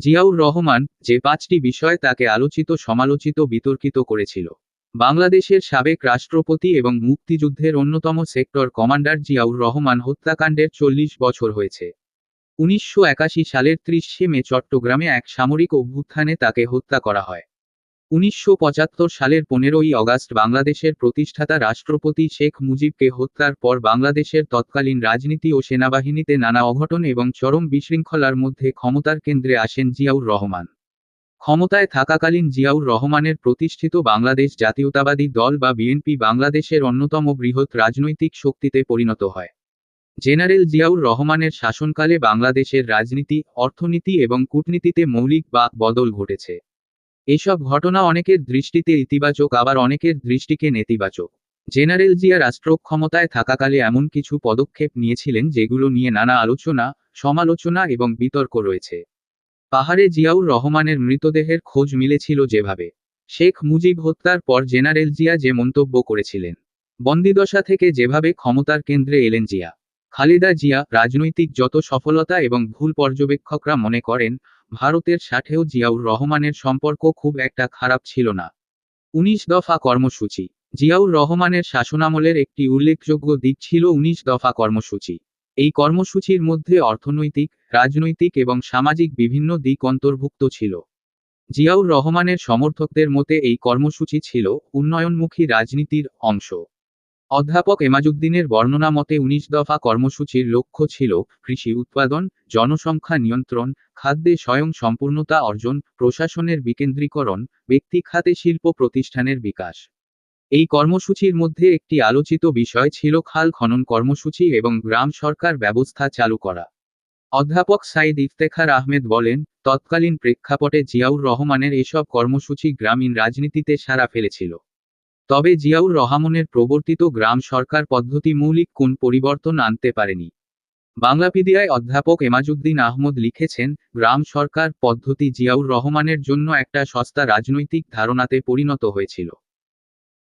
জিয়াউর রহমান যে পাঁচটি বিষয় তাকে আলোচিত, সমালোচিত, বিতর্কিত করেছিল। বাংলাদেশের সাবেক রাষ্ট্রপতি এবং মুক্তিযুদ্ধের অন্যতম সেক্টর কমান্ডার জিয়াউর রহমান হত্যাকাণ্ডের চল্লিশ বছর হয়েছে। উনিশশো একাশি সালের ত্রিশে মে চট্টগ্রামে এক সামরিক অভ্যুত্থানে তাকে হত্যা করা হয়। উনিশশো পঁচাত্তর সালের পনেরোই অগাস্ট বাংলাদেশের প্রতিষ্ঠাতা রাষ্ট্রপতি শেখ মুজিবকে হত্যার পর বাংলাদেশের তৎকালীন রাজনীতি ও সেনাবাহিনীতে নানা অঘটন এবং চরম বিশৃঙ্খলার মধ্যে ক্ষমতার কেন্দ্রে আসেন জিয়াউর রহমান। ক্ষমতায় থাকাকালীন জিয়াউর রহমানের প্রতিষ্ঠিত বাংলাদেশ জাতীয়তাবাদী দল বা বিএনপি বাংলাদেশের অন্যতম বৃহৎ রাজনৈতিক শক্তিতে পরিণত হয়। জেনারেল জিয়াউর রহমানের শাসনকালে বাংলাদেশের রাজনীতি, অর্থনীতি এবং কূটনীতিতে মৌলিক বা বদল ঘটেছে। এসব ঘটনা অনেকের দৃষ্টিতে ইতিবাচক, আবার অনেকের দৃষ্টিকে নেতিবাচক। জেনারেল জিয়া রাষ্ট্র ক্ষমতায় থাকাকালে এমন কিছু পদক্ষেপ নিয়েছিলেন যেগুলো নিয়ে নানা আলোচনা, সমালোচনা এবং বিতর্ক রয়েছে। পাহাড়ে জিয়াউর রহমানের মৃতদেহের খোঁজ মিলেছিল যেভাবে। শেখ মুজিব হত্যার পর জেনারেল জিয়া যে মন্তব্য করেছিলেন, বন্দিদশা থেকে যেভাবে ক্ষমতার কেন্দ্রে এলেন জিয়া। খালেদা জিয়া রাজনৈতিক যত সফলতা এবং ভুল পর্যবেক্ষকরা মনে করেন ভারতের সাথেও জিয়াউর রহমানের সম্পর্ক খুব একটা খারাপ ছিল না। উনিশ দফা কর্মসূচি। জিয়াউর রহমানের শাসনামলের একটি উল্লেখযোগ্য দিক ছিল উনিশ দফা কর্মসূচি। এই কর্মসূচির মধ্যে অর্থনৈতিক, রাজনৈতিক এবং সামাজিক বিভিন্ন দিক অন্তর্ভুক্ত ছিল। জিয়াউর রহমানের সমর্থকদের মতে এই কর্মসূচি ছিল উন্নয়নমুখী রাজনীতির অংশ। অধ্যাপক এমাজুদ্দিনের বর্ণনা মতে উনিশ দফা কর্মসূচির লক্ষ্য ছিল কৃষি উৎপাদন, জনসংখ্যা নিয়ন্ত্রণ, খাদ্যে স্বয়ং সম্পূর্ণতা অর্জন, প্রশাসনের বিকেন্দ্রীকরণ, ব্যক্তি খাতে শিল্প প্রতিষ্ঠানের বিকাশ। এই কর্মসূচির মধ্যে একটি আলোচিত বিষয় ছিল খাল খনন কর্মসূচি এবং গ্রাম সরকার ব্যবস্থা চালু করা। অধ্যাপক সাইদ ইফতেখার আহমেদ বলেন, তৎকালীন প্রেক্ষাপটে জিয়াউর রহমানের এসব কর্মসূচি গ্রামীণ রাজনীতিতে সারা ফেলেছিল। তবে জিয়াউর রহমানের প্রবর্তিত গ্রাম সরকার পদ্ধতি মৌলিক কোন পরিবর্তন আনতে পারেনি। বাংলাপিডিয়ায় অধ্যাপক এমাজুদ্দিন আহমদ লিখেছেন, গ্রাম সরকার পদ্ধতি জিয়াউর রহমানের জন্য একটা সস্তা রাজনৈতিক ধারণাতে পরিণত হয়েছিল।